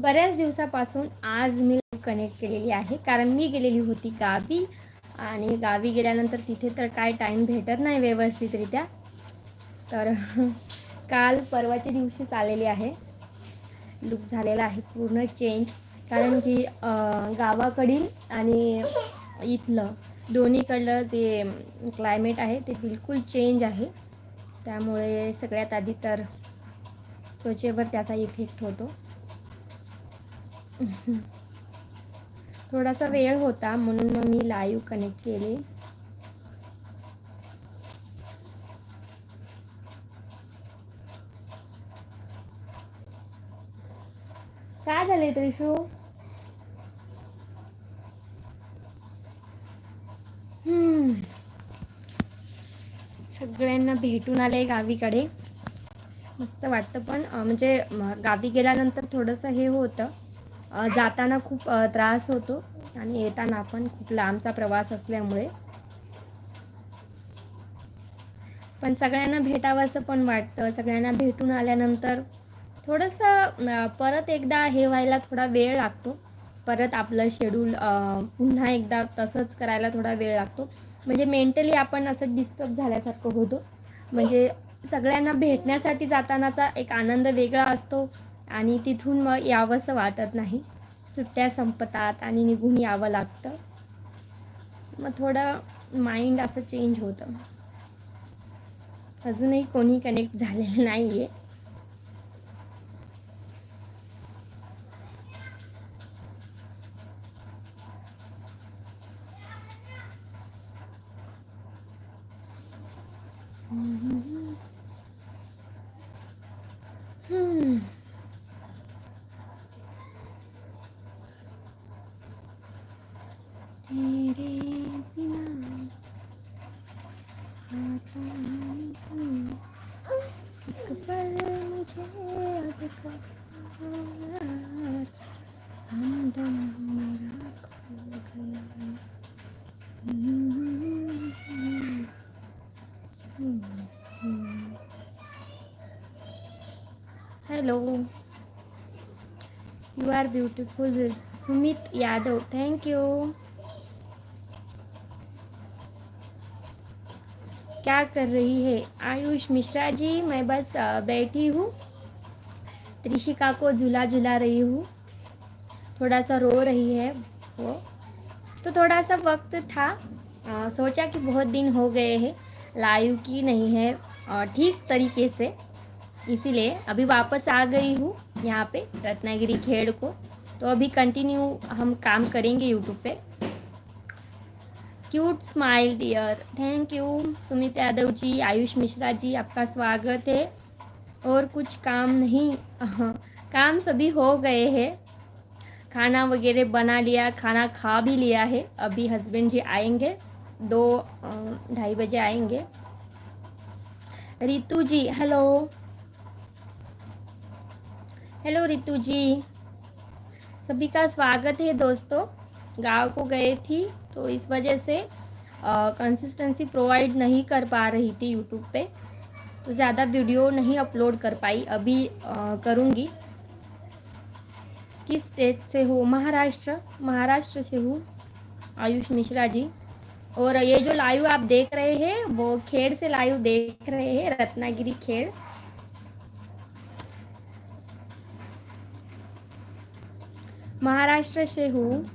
बऱ्याच दिवसापासून आज मी कनेक्ट केलेली आहे. कारण मी गेलेली होती गावी आणि गावी गेल्यानंतर तिथे तर काय टाईम भेटत नाही व्यवस्थितरित्या. तर काल परवाच्या दिवशीच आलेली आहे. लुक झालेला आहे पूर्ण चेंज कारण की गावाकडील आणि इथलं दोन्हीकडलं जे क्लायमेट आहे ते बिलकुल चेंज आहे. त्यामुळे सगळ्यात आधी तर त्वचेवर त्याचा इफेक्ट होतो. थोडासा वेळ होता म्हणून मग मी लाईव्ह कनेक्ट केले. काय झाले त्रिशू? सगळ्यांना भेटून आले गावीकडे. मस्त वाटतं पण म्हणजे गावी गेल्यानंतर थोडंसं हे होतं. जाताना खूप त्रास होतो आणि येताना पण खूप लांबचा प्रवास असल्यामुळे. पण सगळ्यांना भेटावं असं पण वाटतं. सगळ्यांना भेटून आल्यानंतर थोडंसं परत एकदा हे व्हायला थोडा वेळ लागतो. परत आपलं शेड्यूल पुन्हा एकदा तसंच करायला थोडा वेळ लागतो. म्हणजे मेंटली आपण असं डिस्टर्ब झाल्यासारखं होतो. म्हणजे सगळ्यांना भेटण्यासाठी जातानाचा एक आनंद वेगळा असतो. आणि तिथून मग यावंसं वाटत नाही. सुट्ट्या संपतात आणि निघून यावं लागतं. मग थोडं माइंड असं चेंज होतं. अजूनही कोणी कनेक्ट झालेलं नाही आहे hello are beautiful Sumit Yadav thank you क्या कर रही है? आयुष मिश्रा जी मैं बस बैठी हूँ। त्रिशिका को झुला झुला रही हूँ। थोड़ा सा रो रही है वो। तो थोड़ा सा वक्त था। आ, सोचा कि बहुत दिन हो गए हैं। लाइव की नहीं है। और ठीक तरीके से। इसीलिए अभी वापस आ गई हूँ। यहाँ पे, रत्नागिरी खेड़ को। तो अभी कंटिन्यू हम काम करेंगे YouTube pay. Cute smile dear thank you Sumit Yadav ji Ayush Mishra ji आपका स्वागत है। और कुछ काम नहीं काम सभी हो गए हैं। खाना वगैरह बना लिया, खाना खा भी लिया है। अभी हस्बैंड जी आएँगे, दो ढाई बजे आएँगे। रितु जी हेलो हेलो रितु जी सभी का स्वागत है दोस्तों। गाँव को गए थी तो इस वजह से कंसिस्टेंसी प्रोवाइड नहीं कर पा रही थी यूट्यूब पे। तो ज़्यादा वीडियो नहीं अपलोड कर पाई। अभी करूँगी। किस स्टेट से हो? महाराष्ट्र। महाराष्ट्र से हूँ, आयुष मिश्रा जी। और ये जो लाइव आप देख रहे हैं, वो खेड़ से लाइव देख रहे हैं, रत्नागिरी खेड़। महाराष्ट्र से हूँ।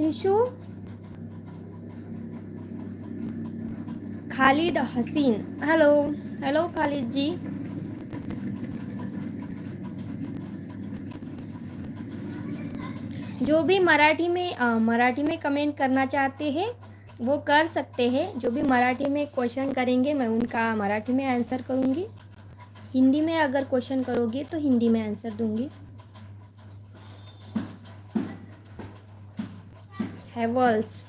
ऋषु। खालिद हसीन। हेलो। हेलो खालिद जी। जो भी मराठी में आ, मराठी में कमेंट करना चाहते हैं वो कर सकते हैं, जो भी मराठी में क्वेश्चन करेंगे, मैं उनका मराठी में आंसर करूँगी। हिंदी में अगर क्वेश्चन करोगे तो हिंदी में आंसर दूँगी। हैवल्स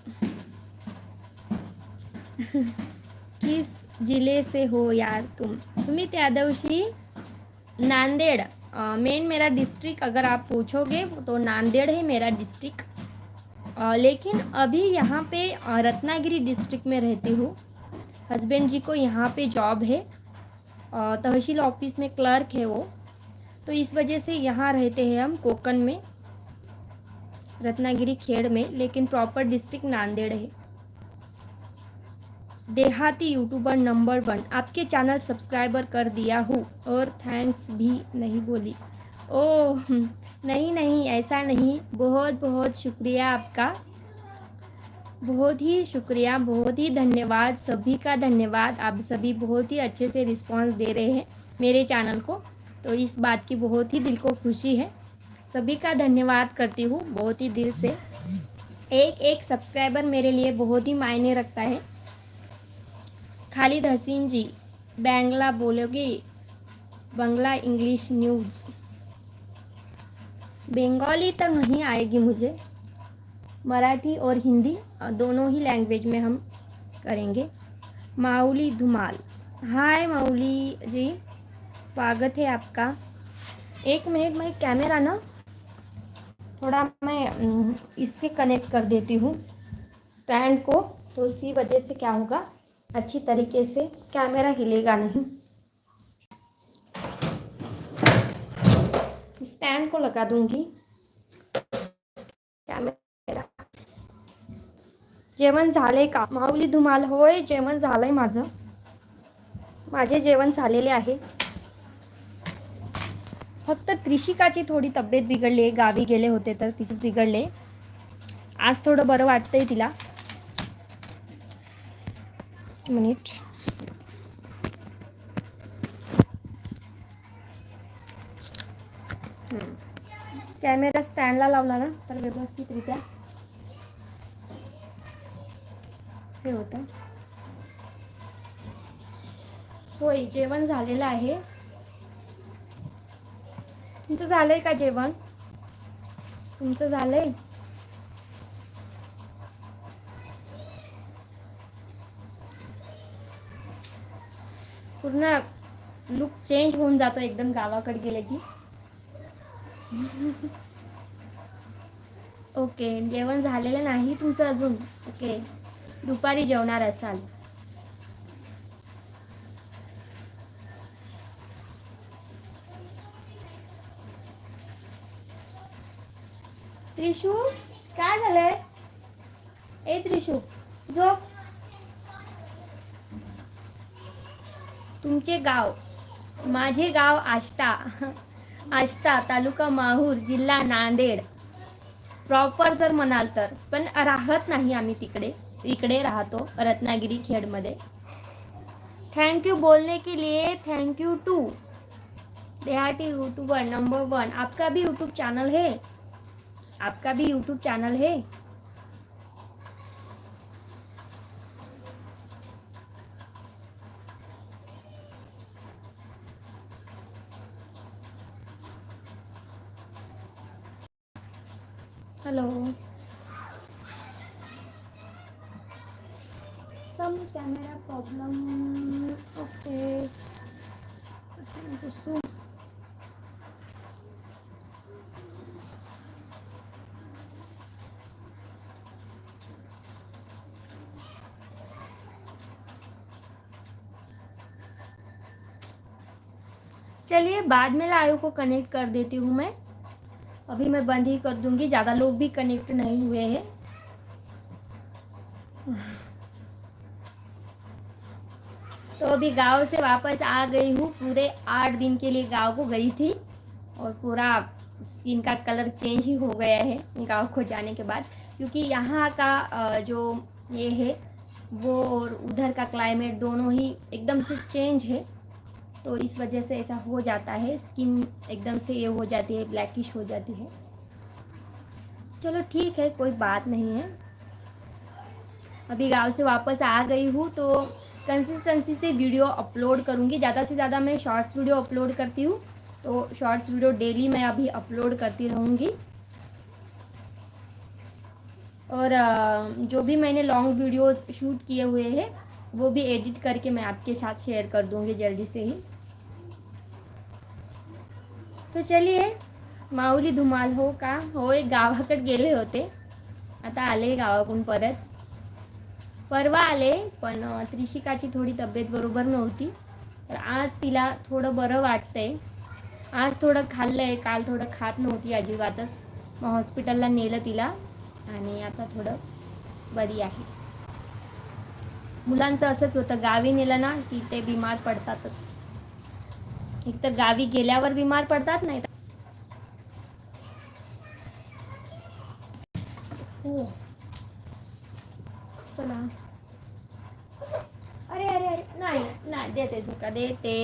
किस ज़िले से हो यार तुम? सुमित यादव जी नांदेड़। मेन मेरा डिस्ट्रिक्ट अगर आप पूछोगे तो नांदेड़ है मेरा डिस्ट्रिक्ट लेकिन अभी यहाँ पे रत्नागिरी डिस्ट्रिक्ट में रहती हूँ। हस्बैंड जी को यहाँ पे जॉब है। तहसील ऑफ़िस में क्लर्क है वो। तो इस वजह से यहाँ रहते हैं हम कोकन में, रत्नागिरी खेड़ में, लेकिन प्रॉपर डिस्ट्रिक्ट नांदेड़ है। देहाती यूट्यूबर नंबर वन आपके चैनल सब्सक्राइबर कर दिया हूँ और थैंक्स भी नहीं बोली। ओह नहीं नहीं, ऐसा नहीं। बहुत बहुत शुक्रिया आपका। बहुत ही शुक्रिया, बहुत ही धन्यवाद। सभी का धन्यवाद। आप सभी बहुत ही अच्छे से रिस्पांस दे रहे हैं मेरे चैनल को। तो इस बात की बहुत ही दिल को खुशी है। सभी का धन्यवाद करती हूँ बहुत ही दिल से। एक एक सब्सक्राइबर मेरे लिए बहुत ही मायने रखता है। खालिद हसीन जी बैंगला बोलोगे? बंगला इंग्लिश न्यूज़ बंगाली तक नहीं आएगी मुझे। मराठी और हिंदी दोनों ही लैंग्वेज में हम करेंगे। माउली धुमाल। हाय माउली जी। स्वागत है आपका। एक मिनट, मैं कैमरा ना थोड़ा मैं इससे कनेक्ट कर देती हूँ। स्टैंड को तो उसी वजह से क्या होगा? अच्छी तरीके से कैमरा हिलेगा नहीं। स्टैंड को लगा दूंगी। कॅमेरा। जेवण झालंय का? माऊली धुमाल होय जेवण झालंय माझं. माझे जेवण झालेले आहे. फक्त त्रिशिकाची थोडी तब्येत बिघडली आहे. गावी गेले होते तर तिथेच बिघडले. आज थोडं बरं वाटतंय तिला. मिनिट. कॅमेरा स्टँडला लावला ना तर व्यवस्थितरित्या हे होतं. होय जेवण झालेलं आहे. तुमचं झालंय का जेवण? तुमचं झालंय? पूर्ण लुक चेंज होऊन जातो एकदम गावाकडे गेले की. ओके जेवण झालेलं नाही तुमचं अजून. ओके दुपारी जेवणार असाल. त्रिशू काय झालंय? ए त्रिशू झोप. तुमचे गाव माझे गाव आष्टा. आष्टा तालुका माहूर जिल्हा नांदेड. प्रॉपर जर म्हणाल तर. पण राहत नाही आम्ही तिकडे. इकडे राहतो रत्नागिरी खेडमध्ये. थँक्यू यू बोलने के लिए थैंक यू टू देहाती यूट्यूबर नंबर वन आपका भी यूट्यूब चैनल है? आपका भी यूट्यूब चैनल है? Hello some camera problem okay चलिए बाद में लायो को कनेक्ट कर देती हूँ मैं। अभी मैं बंद ही कर दूँगी, ज़्यादा लोग भी कनेक्ट नहीं हुए हैं। तो अभी गाँव से वापस आ गई हूँ, पूरे आठ दिन के लिए गाँव को गई थी और पूरा स्किन का कलर चेंज ही हो गया है गाँव को जाने के बाद, क्योंकि यहाँ का जो ये है, वो और उधर का क्लाइमेट दोनों ही एकदम से चेंज है। तो इस वजह से ऐसा हो जाता है। स्किन एकदम से ये हो जाती है, ब्लैकिश हो जाती है। चलो ठीक है, कोई बात नहीं है। अभी गाँव से वापस आ गई हूँ तो कंसिस्टेंसी से वीडियो अपलोड करूँगी। ज़्यादा से ज़्यादा मैं शॉर्ट्स वीडियो अपलोड करती हूँ तो शॉर्ट्स वीडियो डेली मैं अभी अपलोड करती रहूँगी। और जो भी मैंने लॉन्ग वीडियोस शूट किए हुए हैं, वो भी एडिट करके मैं आपके साथ शेयर कर दूँगी जल्दी से ही। तर चलिए माऊली धुमाल हो का? होय गावाकडे गेले होते. आता आले गावाकडून परत. परवा आले पण त्रिशिकाची थोडी तब्येत बरोबर नव्हती. तर आज तिला थोडं बरं वाटतंय. आज थोडं खाल्लंय काल थोडं खात नव्हती अजिबातच. मग हॉस्पिटलला नेलं तिला आणि आता थोडं बरी आहे. मुलांचं असंच होतं गावी नेलं ना की ते बिमार पडतातच. एक तर गावी गेल्यावर बिमार पडतात नाही तर हो. चला. अरे अरे अरे नाही नाही देते झोका देते.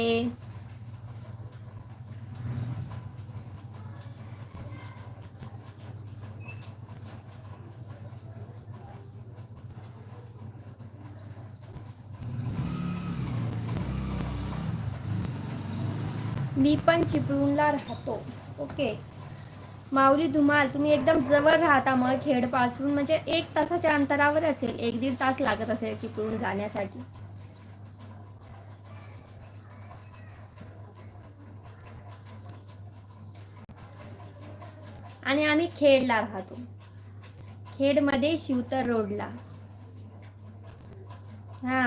मी पण चिपळूणला राहतो. ओके माऊली धुमाल तुम्ही एकदम जवळ राहता मग खेडपासून म्हणजे एक तासाच्या अंतरावर असेल एक दीड तास लागत असेल चिपळूण जाण्यासाठी. आणि आम्ही खेडला राहतो. खेडमध्ये शिवतर रोडला. हा.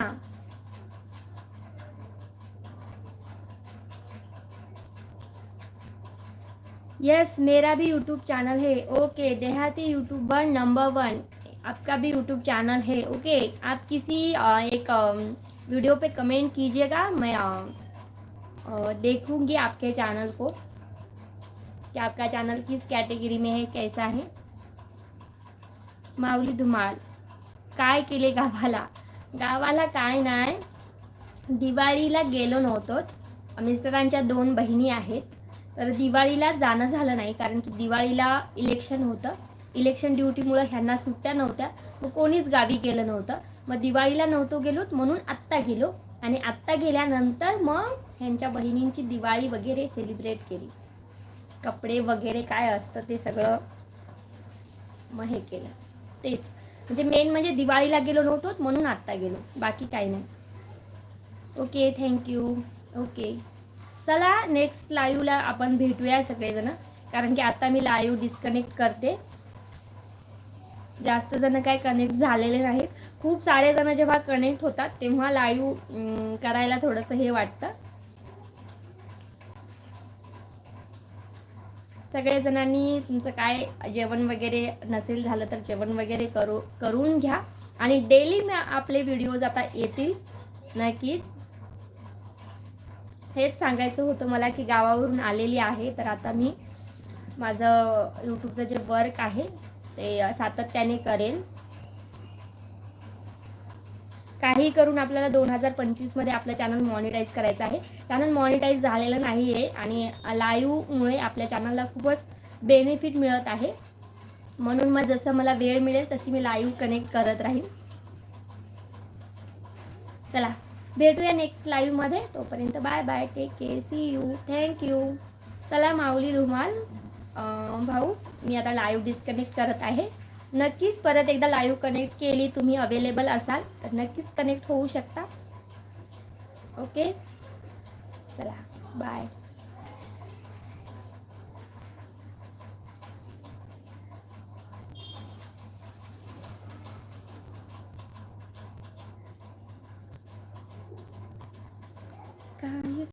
यस मेरा भी यूट्यूब चैनल है। ओके देहाती यूट्यूबर नंबर वन आपका भी यूट्यूब चैनल है। ओके आप किसी एक वीडियो पे कमेंट कीजिएगा। मैं देखूँगी आपके चैनल को। कि आपका चैनल किस कैटेगरी में है, कैसा है। माऊली धुमाल। काय केले गावाला? गावाला काय नाही दिवाळीला गेलो नव्हतो. मिस्टरांच्या दोन बहिणी आहेत. तर दिवाळीला जाणं झालं नाही कारण की दिवाळीला इलेक्शन होतं. इलेक्शन ड्युटीमुळे ह्यांना सुट्ट्या नव्हत्या मग कोणीच गावी गेलं नव्हतं. मग दिवाळीला नव्हतो गेलोत म्हणून आत्ता गेलो. आणि आत्ता गेल्यानंतर मग ह्यांच्या बहिणींची दिवाळी वगैरे सेलिब्रेट केली. कपडे वगैरे काय असतं ते सगळं मग हे केलं. तेच. म्हणजे मेन म्हणजे दिवाळीला गेलो नव्हतो म्हणून आत्ता गेलो. बाकी काही नाही. ओके थँक्यू ओके चला नेक्स्ट लाईव्हला आपण भेटूया सगळेजण. कारण की आता मी लाईव्ह डिस्कनेक्ट करते. जास्त जण काय कनेक्ट झालेले नाहीत. खूप सारे जण जेव्हा कनेक्ट होतात तेव्हा लाईव्ह करायला थोडंसं हे वाटतं. सगळे जणांनी तुमचं काय जेवण वगैरे नसेल झालं तर जेवण वगैरे करू करून घ्या. आणि डेली आपले व्हिडिओज आता येतील. नक्कीच. हेच सांगायचं होतं मला की गावावरून आलेली आहे तर आता मी माझं यूट्यूबचं जे वर्क आहे ते सातत्याने करेल काही करून आपल्याला दोन हजार पंचवीसमध्ये आपलं चॅनल मॉनिटाईज करायचं आहे. चॅनल मॉनिटाईज झालेलं नाही आहे आणि लाईव्हमुळे आपल्या चॅनलला खूपच बेनिफिट मिळत आहे. म्हणून मग जसं मला वेळ मिळेल तशी मी लाईव्ह कनेक्ट करत राहील चला. भेटूया नेक्स्ट लाईव्हमध्ये तोपर्यंत bye bye take care see you thank you चला माऊली रुमाल. भाऊ मी आता लाईव्ह डिस्कनेक्ट करत आहे. नक्कीच परत एकदा लाईव्ह कनेक्ट केली तुम्ही अवेलेबल असाल तर नक्कीच कनेक्ट होऊ शकता. ओके चला बाय